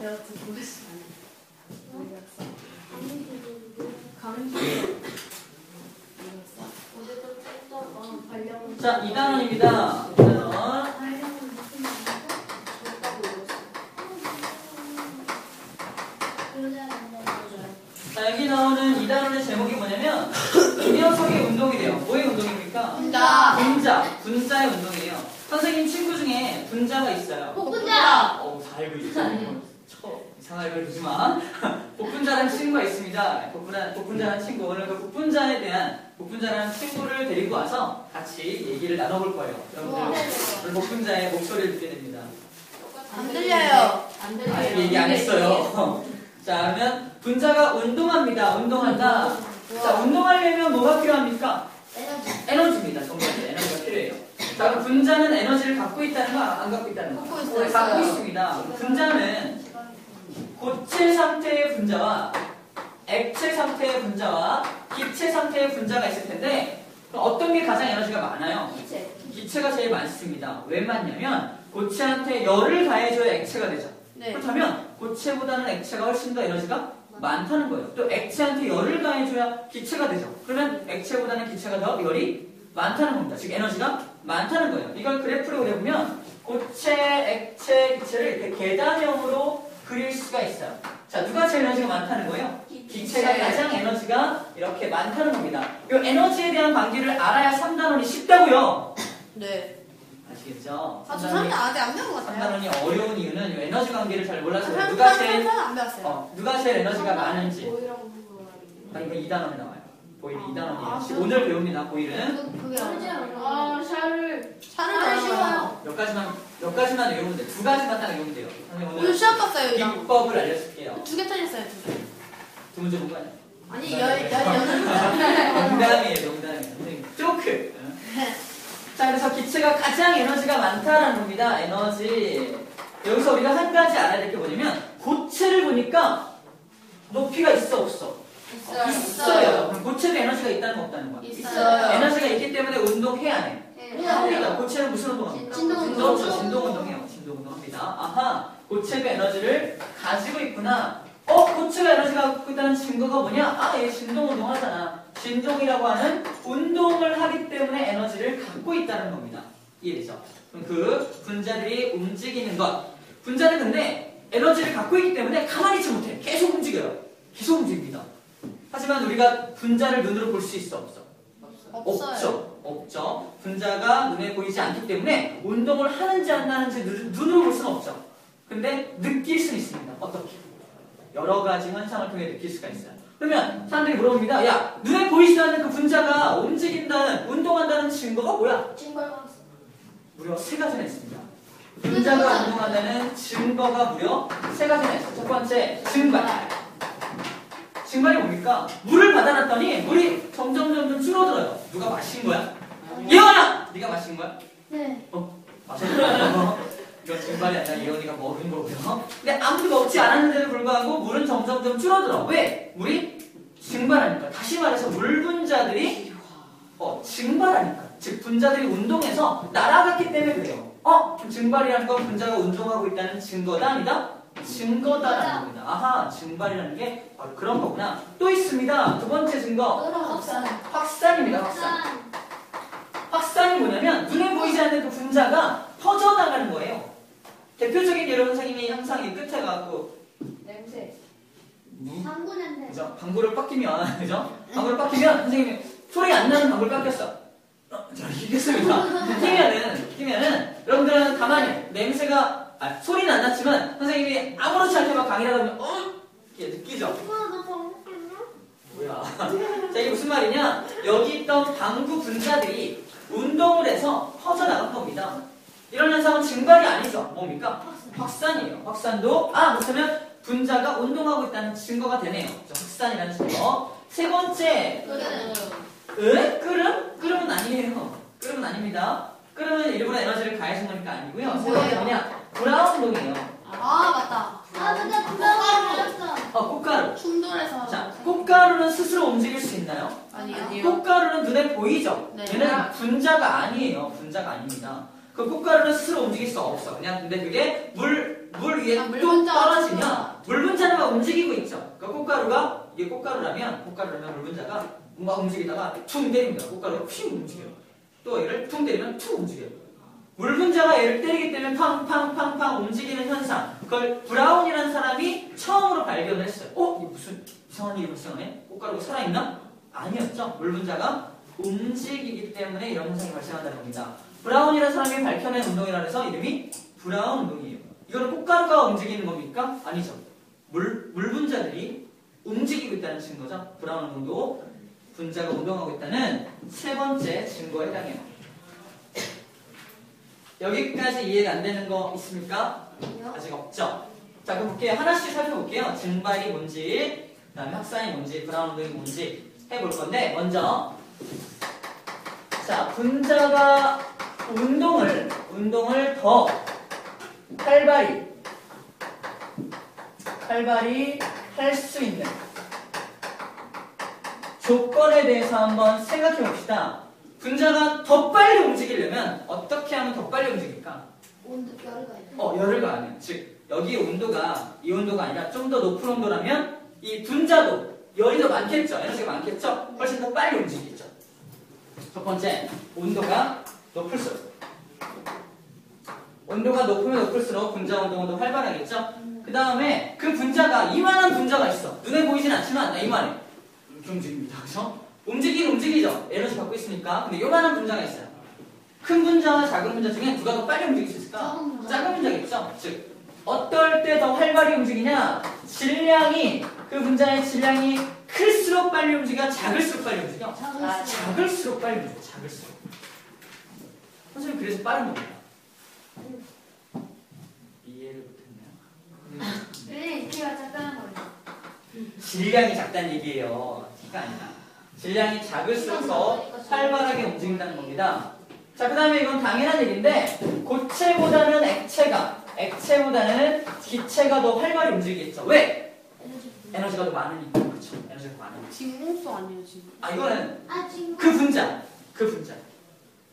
듣고 있어. 자, 2단원입니다. 2단원. 자, 여기 나오는 2단원의 제목이 뭐냐면 이 녀석의 운동이래요. 뭐의 운동입니까? 분자. 분자. 분자의 운동이에요. 선생님 친구 중에 분자가 있어요. 복분자. 어, 다 알고 있죠. 그러지 마. 복분자라는 친구가 있습니다. 복분자, 복분자라는 친구. 오늘 그 복분자에 대한 복분자라는 친구를 데리고 와서 같이 얘기를 나눠볼 거예요. 여러분들 복분자의 목소리를 듣게 됩니다. 안 들려요. 안 아, 얘기 안 했어요. 자, 그러면 분자가 운동합니다. 운동한다. 자, 운동하려면 뭐가 필요합니까? 에너지입니다. 정답입니다. 에너지가 필요해요. 자, 그럼 분자는 에너지를 갖고 있다는 거, 안 갖고 있다는 거? 갖고 네, 있어요. 갖고 있습니다. 분자는 고체 상태의 분자와 액체 상태의 분자와 기체 상태의 분자가 있을 텐데 어떤 게 가장 에너지가 많아요? 기체가 제일 많습니다. 왜 많냐면 고체한테 열을 가해줘야 액체가 되죠. 네. 그렇다면 고체보다는 액체가 훨씬 더 에너지가 많다는 거예요. 또 액체한테 열을 가해줘야 기체가 되죠. 그러면 액체보다는 기체가 더 열이 많다는 겁니다. 즉 에너지가 많다는 거예요. 이걸 그래프로 그려보면 고체, 액체, 기체를 이렇게 계단형으로 그릴 수가 있어요. 자, 누가 제일 에너지가 많다는 거예요? 기체가 가장 에너지가 이렇게 많다는 겁니다. 이 에너지에 대한 관계를 알아야 3단원이 쉽다고요. 네. 아시겠죠? 아, 저 3년 아직 안 배운 것 같아요. 3단원이 어려운 이유는 이 에너지 관계를 잘 몰라서 아, 누가 삼- 제일 삼- 안 배웠어요. 어, 누가 제일 에너지가 많은지. 아, 이거 2단원에 나와요. 보일이 2단원이에요. 아, 오늘 배웁니다. 보일은. 그게 아, 샤를. 차를 아, 잘 쉬워요. 몇 가지만, 몇 가지만 외우면 돼. 두 가지만 딱 외우면 돼요. 선생님 오늘 오늘 시험 봤어요, 이랑. 비법을 알려줄게요. 두 개 틀렸어요, 두 개. 두 문제 본거 아니야? 아니, 열, 열, 열. 농담이에요, 농담이에요. 선생님, 조크. 자, 그래서 기체가 가장 에너지가 많다라는 겁니다. 에너지. 여기서 우리가 한 가지 알아야 될 게 뭐냐면, 고체를 보니까 높이가 있어, 없어? 있어요. 그럼 고체도 에너지가 있다는 거 없다는 거야? 있어요. 에너지가 있기 때문에 운동해야 해. 합니다. 고체는 무슨 운동합니까? 진동 운동. 진동 운동해요. 진동 운동합니다. 아하, 고체가 에너지를 가지고 있구나. 어, 고체가 에너지가 갖고 있다는 증거가 뭐냐? 아, 얘 진동 운동하잖아. 진동이라고 하는 운동을 하기 때문에 에너지를 갖고 있다는 겁니다. 이해되죠? 그럼 그 분자들이 움직이는 것. 분자는 근데 에너지를 갖고 있기 때문에 가만히 있지 못해. 계속 움직여요. 계속 움직입니다. 하지만 우리가 분자를 눈으로 볼 수 있어, 없어? 없어요. 없죠. 없죠. 분자가 눈에 보이지 않기 때문에 운동을 하는지 안 하는지 눈- 눈으로 볼 수는 없죠. 근데 느낄 수는 있습니다. 어떻게? 여러 가지 현상을 통해 느낄 수가 있어요. 그러면 사람들이 물어봅니다. 야, 눈에 보이지 않는 그 분자가 움직인다는, 운동한다는 증거가 뭐야? 무려 세 가지나 있습니다. 분자가 운동한다는 증거가 무려 세 가지나 있어요. 첫 번째, 증발. 증발이 뭡니까? 물을 받아놨더니 물이 점점 점점 줄어들어요. 누가 마신 거야? 예원아! 네가 마신 거야? 마셨어. 이건 증발이 아니라 예원이가 먹은 거고요. 근데 아무도 먹지 않았는데도 불구하고 물은 점점 점 줄어들어. 왜? 물이 증발하니까. 다시 말해서 물 분자들이 어, 증발하니까. 즉 분자들이 운동해서 날아갔기 때문에 그래요. 어? 증발이라는 건 분자가 운동하고 있다는 증거다 아니다? 증거다라는 겁니다. 아하, 증발이라는 게 바로 그런 거구나. 또 있습니다. 두 번째 증거. 확산입니다. 확산. 확산이 뭐냐면 눈에 보이지 않는 그 분자가 퍼져나가는 거예요. 대표적인 예로 선생님이 항상 이 끝에 가고 냄새. 무, 그죠? 방구를 빡기면 그죠? 방구를 빡기면 선생님이 소리 안 나는 방구를 빡겼어. 어, 자, 이겠습니다. 끼면은 끼면은 여러분들은 가만히 냄새가 아, 소리는 안 났지만 선생님이 아무렇지 않게 막 강의하다 보면 어 이게 느끼죠. 뭐야? 자 이게 무슨 말이냐? 여기 있던 방구 분자들이 운동을 해서 퍼져나간 겁니다. 이런 현상은 증발이 아니죠. 뭡니까? 확산이에요. 확산도 아 그렇다면 분자가 운동하고 있다는 증거가 되네요. 자, 확산이라는 증거. 세 번째, 에? 끓음? 끓음은 아니에요. 끓음은 아닙니다. 끓음은 일부러 에너지를 가해준 거니까 아니고요. 세 번째 뭐냐? 브라운 운동이에요. 아, 맞다. 어, 꽃가루. 충돌해서. 자, 꽃가루는 스스로 움직일 수 있나요? 아니요. 꽃가루는 눈에 보이죠? 네. 얘는 분자가 아니에요. 분자가 아닙니다. 그 꽃가루는 스스로 움직일 수 없어. 그냥 근데 그게 물, 물 위에 아, 물뚝 분자가 떨어지면 움직이고 있죠. 그 꽃가루가 이게 꽃가루라면 꽃가루라면 물 분자가 막 움직이다가 퉁 때립니다. 꽃가루가 휙 움직여요. 또 얘를 퉁 때리면 툭 움직여요. 물 분자가 얘를 때리기 때문에 팡팡팡팡 움직이는 현상. 그걸 브라운이라는 사람이 처음으로 발견을 했어요. 어? 이게 무슨 이상한 일이 발생하네? 꽃가루가 살아있나? 아니었죠. 물 분자가 움직이기 때문에 이런 현상이 발생한다는 겁니다. 브라운이라는 사람이 밝혀낸 운동이라 해서 이름이 브라운 운동이에요. 이거는 꽃가루가 움직이는 겁니까? 아니죠. 물, 물 분자들이 움직이고 있다는 증거죠. 브라운 운동도 분자가 운동하고 있다는 세 번째 증거에 해당해요. 여기까지 이해가 안 되는 거 있습니까? 아직 없죠? 자, 그럼 볼게요. 하나씩 살펴볼게요. 증발이 뭔지, 그 다음에 확산이 뭔지, 브라운 운동이 뭔지 해볼 건데, 먼저. 자, 분자가 운동을, 운동을 더 활발히, 활발히 할 수 있는 조건에 대해서 한번 생각해 봅시다. 분자가 더 빨리 움직이려면 어떻게 하면 더 빨리 움직일까? 온도 열가 있네. 어, 열을 가하면. 즉, 여기 온도가 이 온도가 아니라 좀 더 높은 온도라면 이 분자도 열이 더 많겠죠? 에너지가 많겠죠? 훨씬 더 빨리 움직이겠죠? 첫 번째, 온도가 높을수록. 온도가 높으면 높을수록 분자 운동은 더 활발하겠죠? 그 다음에 그 분자가 이만한 분자가 있어. 눈에 보이진 않지만 나 이만해. 이렇게 움직입니다. 그죠? 움직이긴 움직이죠? 에너지 갖고 있으니까. 근데 요만한 분자가 있어요. 큰 분자와 작은 분자 중에 누가 더 빨리 움직일 수 있을까? 작은 분자. 작은 분자겠죠? 즉, 어떨 때 더 활발히 움직이냐? 질량이, 그 분자의 질량이 클수록 빨리 움직여, 작을수록 빨리 움직여? 수. 작을수록 빨리 움직여, 작을수록. 선생님, 그래서 빠른 겁니다. 이해를 못했네요. 네, 키가 작다는 거예요. 질량이 작다는 얘기예요. 키가 아니라. 질량이 작을수록 더 활발하게 움직인다는 겁니다. 자, 그 다음에 이건 당연한 얘기인데, 고체보다는 액체가, 액체보다는 기체가 더 활발히 움직이겠죠. 왜? 에너지. 에너지가 더 많으니까. 그렇죠. 에너지가 더 많으니까. 진공수 아니에요, 지금? 아, 이거는 아. 그 분자, 그 분자.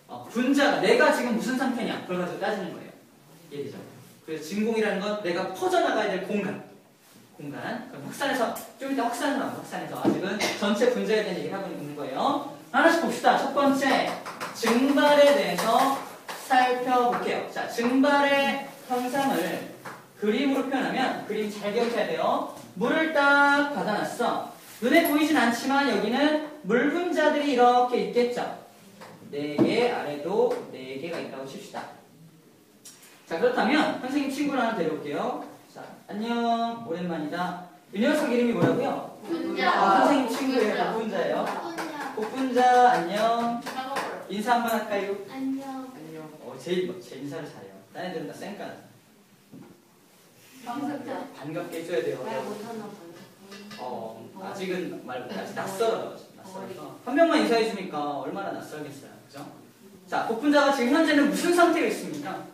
어, 분자가 내가 지금 무슨 상태냐, 그걸 가지고 따지는 거예요. 얘기죠. 그래서 진공이라는 건 내가 퍼져나가야 될 공간. 공간. 그럼 확산해서, 좀 이따 확산을 나와, 확산해서. 아직은 전체 분자에 대한 얘기를 하고 있는 거예요. 하나씩 봅시다. 첫 번째, 증발에 대해서 살펴볼게요. 자, 증발의 현상을 그림으로 표현하면, 그림 잘 기억해야 돼요. 물을 딱 받아놨어. 눈에 보이진 않지만 여기는 물 분자들이 이렇게 있겠죠. 4개, 아래도 4개가 있다고 칩시다. 자, 그렇다면 선생님 친구를 하나 데려올게요. 자, 안녕. 오랜만이다. 이 녀석 이름이 뭐라고요? 분자. 아, 선생님 친구예요. 복분자예요. 분자. 복분자, 안녕. 인사 한번 할까요? 안녕. 안녕. 어, 제일, 뭐, 제일 인사를 잘해요. 딴 애들은 다 쌩까. 반갑다. 반갑게 해줘야 돼요. 말 못하나 봐요. 어, 아직은 말 못해. 아직 낯설어요. 낯설어서. 한 명만 인사해주니까 얼마나 낯설겠어요. 그죠? 자, 복분자가 지금 현재는 무슨 상태가 있습니까?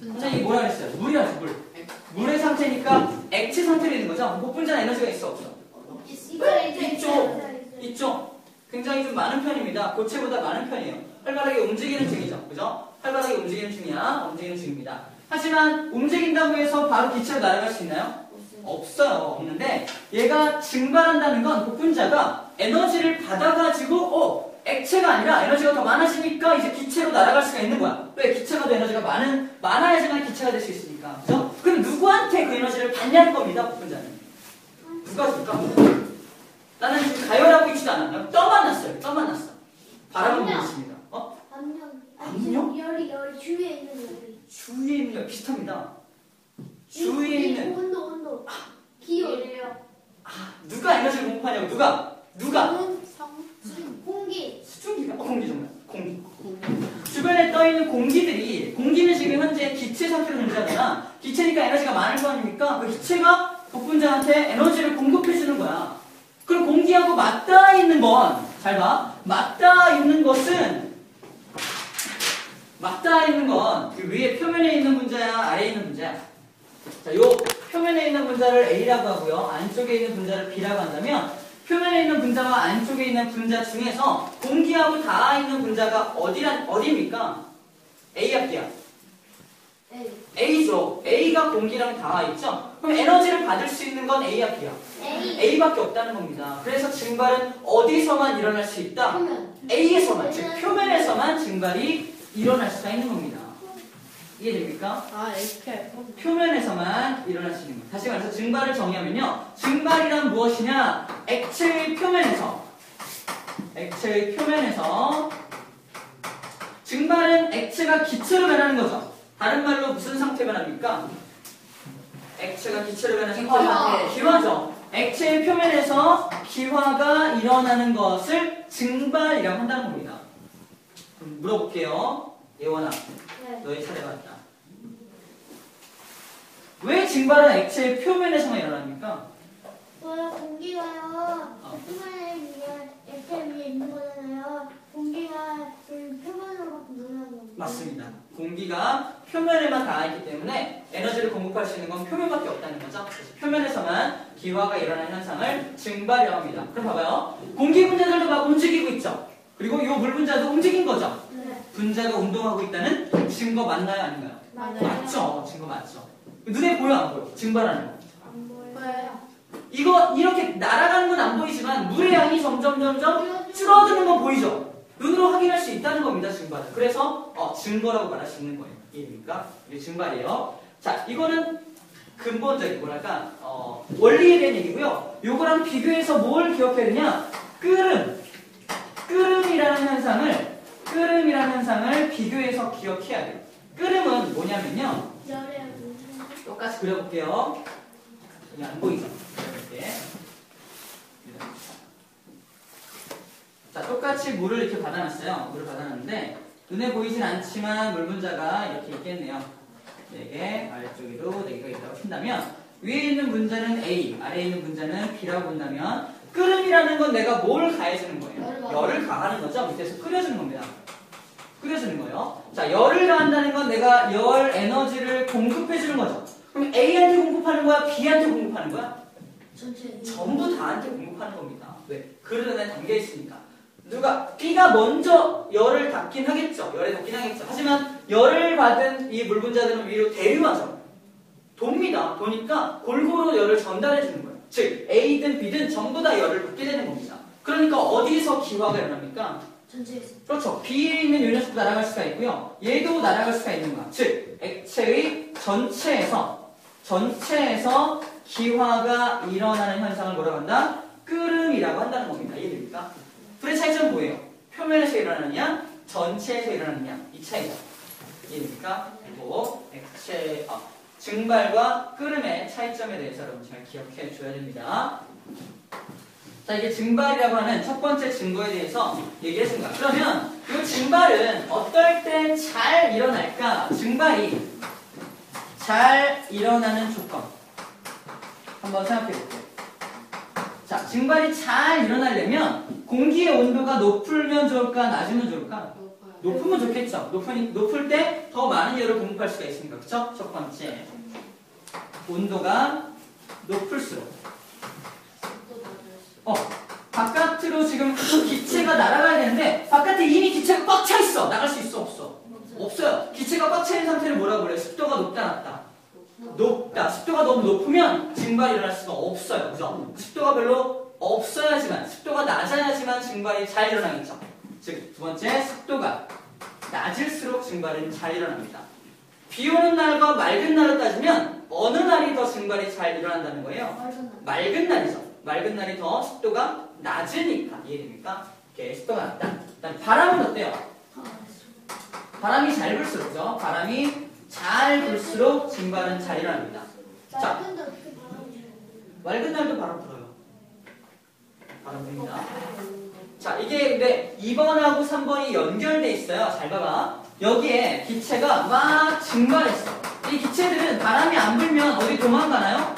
선생님이 뭐라 그랬어요? 물이라서 물. 물의 상태니까 액체 상태로 있는 거죠? 복분자는 에너지가 있어 없어? 있죠. 있죠. 굉장히 좀 많은 편입니다. 고체보다 많은 편이에요. 활발하게 움직이는 중이죠. 그죠? 활발하게 움직이는 중이야. 움직이는 중입니다. 하지만 움직인다고 해서 바로 기체로 날아갈 수 있나요? 없어요. 없는데 얘가 증발한다는 건 복분자가 에너지를 받아가지고 어 액체가 아니라 에너지가 더 많아지니까 이제 기체로 날아갈 수가 있는 거야. 왜? 기체가 더 에너지가 많은 많아야지만 기체가 될 수 있으니까. 그죠? 그럼 누구한테 그 에너지를 받냐는 겁니다. 복분자는. 누가 줄까? 나는 지금 가열하고 있지도 않아. 그냥 떠 만 났어요. 떠 만 났어. 바라보고 안녕. 있습니다. 어? 안녕. 안녕? 열이 열이 주위에 있는 열이. 주위에 있는 게 비슷합니다. 주위에 있는 온도 온도. 기온이에요. 아, 누가 에너지를 공급하냐고 누가? 누가? 성 공기. 수증기가 어, 공기 정말 공기 주변에 떠 있는 공기들이 공기는 지금 현재 기체 상태로 존재하잖아 기체니까 에너지가 많을 거 아닙니까 그 기체가 복분자한테 에너지를 공급해 주는 거야 그럼 공기하고 맞닿아 있는 건 잘 봐 맞닿아 있는 것은 맞닿아 있는 건 그 위에 표면에 있는 분자야 아래에 있는 분자야 자, 요 표면에 있는 분자를 A라고 하고요. 안쪽에 있는 분자를 B라고 한다면 표면에 있는 분자와 안쪽에 있는 분자 중에서 공기하고 닿아 있는 분자가 어디란 어디입니까? A 합기야. 에 A. A죠. A가 공기랑 닿아 있죠. 그럼 에너지를 받을 수 있는 건 A야 B야. A. A밖에 없다는 겁니다. 그래서 증발은 어디서만 일어날 수 있다? 표면. A에서만, 즉 표면에서만 증발이 일어날 수가 있는 겁니다. 이해됩니까? 아 이렇게. 표면에서만 일어날 수 있는 것. 다시 말해서 증발을 정의하면요. 증발이란 무엇이냐? 액체의 표면에서 액체의 표면에서 증발은 액체가 기체로 변하는 거죠. 다른 말로 무슨 상태 변합니까? 액체가 기체로 변하는 기화. 상태. 기화죠. 액체의 표면에서 기화가 일어나는 것을 증발이라고 한다는 겁니다. 그럼 물어볼게요. 예원아, 네. 너의 차례 왔다. 왜 증발은 액체의 표면에서만 일어납니까? 뭐야 공기가요. 어. 표면에 위에 액체 위에 있는 거잖아요. 공기가 그 표면으로 늘어나는 겁니다. 맞습니다. 공기가 표면에만 닿아있기 때문에 에너지를 공급할 수 있는 건 표면밖에 없다는 거죠. 표면에서만 기화가 일어나는 현상을 증발이라고 합니다. 그럼 봐봐요. 공기 분자들도 막 움직이고 있죠. 그리고 이 물 분자도 움직인 거죠. 네. 분자가 운동하고 있다는 증거 맞나요? 아닌가요? 맞아요. 맞죠. 증거 맞죠. 눈에 보여 안 보여? 증발하는 거. 안 보여요. 이거 이렇게 날아가는 건 안 보이지만 물의 양이 점점 점점 줄어드는 건 보이죠? 눈으로 확인할 수 있다는 겁니다, 증발은. 그래서 어, 증거라고 말할 수 있는 거예요. 이해됩니까? 이게 증발이에요. 자, 이거는 근본적인 뭐랄까 어, 원리에 대한 얘기고요. 요거랑 비교해서 뭘 기억해야 되냐? 끓음, 끓음이라는 현상을 끓음이라는 현상을 비교해서 기억해야 돼요. 끓음은 뭐냐면요. 똑같이 그려볼게요. 여기 안 보이죠? 이렇게. 자, 똑같이 물을 이렇게 받아놨어요. 물을 받아놨는데, 눈에 보이진 않지만 물 분자가 이렇게 있겠네요. 4개, 아래쪽에도 4개가 있다고 친다면, 위에 있는 분자는 A, 아래에 있는 분자는 B라고 본다면, 끓음이라는 건 내가 뭘 가해주는 거예요? 열을 가하- 열을 가하는 거죠. 밑에서 끓여주는 겁니다. 끓여주는 거예요. 자, 열을 가한다는 건 내가 열 에너지를 공급해주는 거죠. 그럼 A한테 공급하는 거야? B한테 공급하는 거야? 전체. 전부 다한테 공급하는 겁니다. 왜? 그릇 안에 담겨 있으니까. 누가 B가 먼저 열을 받긴 하겠죠. 열에 받긴 하겠죠. 하지만 열을 받은 이 물 분자들은 위로 대류하죠. 돕니다. 도니까 골고루 열을 전달해 주는 거예요. 즉 A든 B든 전부 다 열을 받게 되는 겁니다. 그러니까 어디서 기화가 일어납니까? 전체에서. 그렇죠. B에 있는 요 녀석도 날아갈 수가 있고요. 얘도 날아갈 수가 있는 거야. 즉, 액체의 전체에서, 전체에서 기화가 일어나는 현상을 뭐라고 한다? 끓음이라고 한다는 겁니다. 이해됩니까? 둘의 차이점은 뭐예요? 표면에서 일어나느냐, 전체에서 일어나느냐. 이 차이죠. 이해됩니까? 그리고 액체, 어, 증발과 끓음의 차이점에 대해서 여러분 잘 기억해 줘야 됩니다. 자, 이게 증발이라고 하는 첫 번째 증거에 대해서 얘기했습니다. 그러면 이 증발은 어떨 땐잘 일어날까? 증발이 잘 일어나는 조건. 한번 생각해 볼게요. 자, 증발이 잘 일어나려면 공기의 온도가 높으면 좋을까? 낮으면 좋을까? 높으면 좋겠죠. 높으니, 높을 때 더 많은 열을 공급할 수가 있으니까. 그쵸? 첫 번째. 온도가 높을수록. 어, 바깥으로 지금 기체가 날아가야 되는데 바깥에 이미 기체가 꽉 차 있어. 나갈 수 있어 없어? 없어요. 기체가 꽉 차 있는 상태를 뭐라고 그래요? 습도가 높다 낮다. 높다. 습도가 너무 높으면 증발이 일어날 수가 없어요. 그죠? 습도가 별로 없어야지만 습도가 낮아야지만 증발이 잘 일어나겠죠. 즉 두 번째 습도가 낮을수록 증발은 잘 일어납니다. 비 오는 날과 맑은 날을 따지면 어느 날이 더 증발이 잘 일어난다는 거예요? 맑은 날이죠. 맑은 날이 더 습도가 낮으니까 이해됩니까? 이렇게 습도가 낮다. 그다음 바람은 어때요? 바람이 잘 불수록죠. 바람이 잘 불수록 증발은 잘 일어납니다. 자. 맑은 날도 바람 불어요. 바람 불입니다. 자, 이게 근데 2번하고 3번이 연결돼 있어요. 잘 봐봐. 여기에 기체가 막 증발했어. 이 기체들은 바람이 안 불면 어디 도망가나요?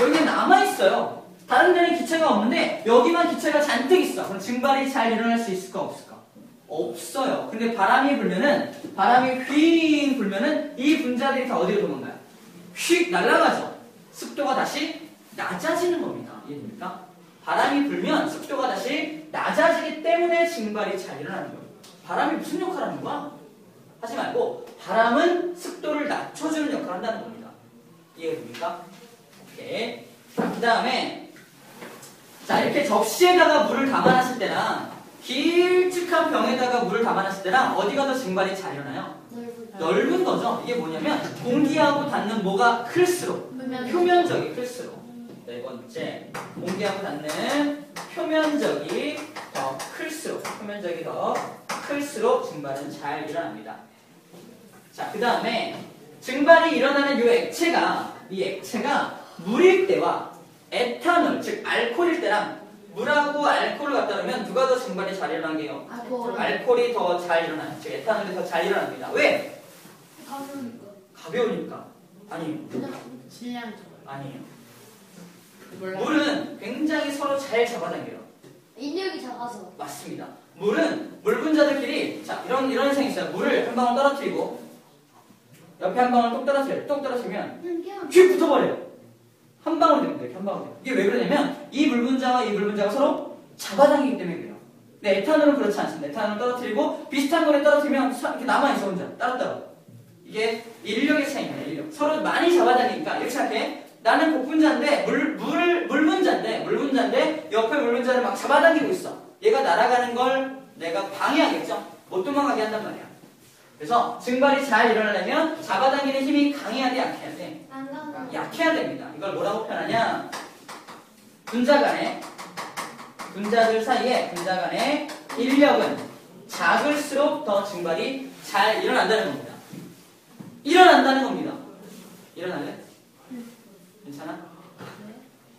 여기에 남아있어요. 다른 데는 기체가 없는데 여기만 기체가 잔뜩 있어. 그럼 증발이 잘 일어날 수 있을까 없을까? 없어요. 근데 바람이 불면은 바람이 휙 불면은 이 분자들이 다 어디로 도망가요? 휙 날아가죠. 습도가 다시 낮아지는 겁니다. 이해됩니까? 바람이 불면 습도가 다시 낮아지기 때문에 증발이 잘 일어나는 거예요. 바람이 무슨 역할을 하는 거야? 하지 말고 바람은 습도를 낮춰주는 역할을 한다는 겁니다. 이해됩니까? 오케이. 그 다음에 자 이렇게 접시에다가 물을 담아놨을 때랑 길쭉한 병에다가 물을 담아놨을 때랑 어디가 더 증발이 잘 일어나요? 넓은 넓은 거죠. 이게 뭐냐면 공기하고 닿는 뭐가 클수록 표면적이 클수록 네 번째 공기하고 닿는 표면적이 더 클수록 표면적이 더 클수록 증발은 잘 일어납니다. 자, 그 다음에 증발이 일어나는 이 액체가 이 액체가 물일 때와 에탄올 즉 알코올일 때랑 물하고 알코올을 갖다 놓으면 누가 더 증발이 잘 일어나게요? 알코올 알코올이 더 잘 일어나요. 즉 에탄올이 더 잘 일어납니다. 왜? 가벼우니까 가벼우니까. 아니요. 그냥 질량이 적어요 아니에요. 몰라 물은 굉장히 서로 잘 잡아당겨요. 인력이 작아서 맞습니다. 물은 물 분자들끼리 자 이런 이런 현상이 있어요. 물을 한 방울 떨어뜨리고 옆에 한 방울 똑 떨어뜨려요. 똑 떨어뜨리면 귀 붙어버려요. 한 방울 됩니다. 이렇게 한 방울 돼요. 이게 왜 그러냐면 이 물 분자와 이 물 분자가 서로 잡아당기기 때문에 그래요. 근데 에탄올은 그렇지 않습니다. 에탄올을 떨어뜨리고 비슷한 거에 떨어뜨리면 서- 이렇게 남아 있어 혼자 따로따로. 이게 인력의 차이입니다. 인력. 서로 많이 잡아당기니까 이렇게 생각해. 나는 복분자인데 물, 물, 물 분자인데 물 분자인데 옆에 물 분자를 막 잡아당기고 있어. 얘가 날아가는 걸 내가 방해하겠죠. 못 도망가게 한단 말이야. 그래서 증발이 잘 일어나려면 잡아당기는 힘이 강해야 돼, 약해야 돼. 약해야 됩니다. 이걸 뭐라고 표현하냐? 분자 간의 분자들 사이에 분자 간의 인력은 작을수록 더 증발이 잘 일어난다는 겁니다. 일어난다는 겁니다. 일어날래? 괜찮아?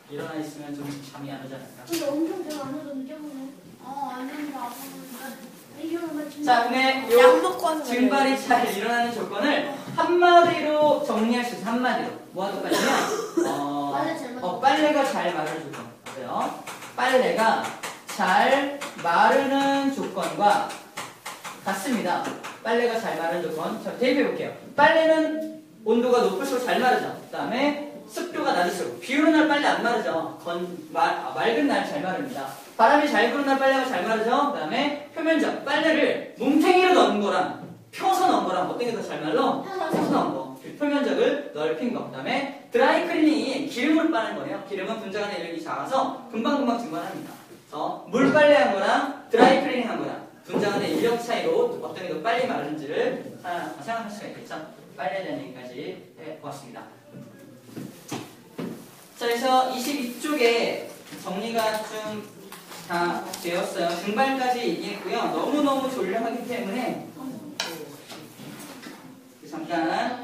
일어나 있으면 좀 잠이 안 오지 않을까? 근데 엄청 배가 안 오던데 오늘 어 이거는 진짜 자, 근데 요 증발이 잘 일어나는 조건을 한마디로 정리할 수 있어요. 한마디로. 뭐가 똑같냐면 어, 어, 빨래가 잘 마르는 조건. 보세요. 빨래가 잘 마르는 조건과 같습니다. 빨래가 잘 마르는 조건. 자, 대입해 볼게요. 빨래는 온도가 높을수록 잘 마르죠. 그 다음에 습도가 낮을수록 비 오는 날 빨래 안 마르죠. 건, 마, 아, 맑은 날 잘 마릅니다. 바람이 잘 부는 날 빨래가 잘 마르죠. 그 다음에 표면적 빨래를 뭉탱이로 넣은 거랑 펴서 넣은 거랑 어떤 게 더 잘 말라? 펴서 넣은 거. 그 표면적을 넓힌 거. 그 다음에 드라이 클리닝이 기름으로 빠는 거예요. 기름은 분자 간의 인력이 작아서 금방금방 증발합니다. 그래서 물 빨래한 거랑 드라이 클리닝 한 거랑 분자 간의 인력 차이로 어떤 게 더 빨리 하나 생각할 수가 있겠죠. 빨래에 대한 얘기까지 해보았습니다. 자, 그래서 22쪽에 정리가 좀 다 되었어요. 증발까지 얘기했고요. 너무너무 졸려하기 때문에 잠깐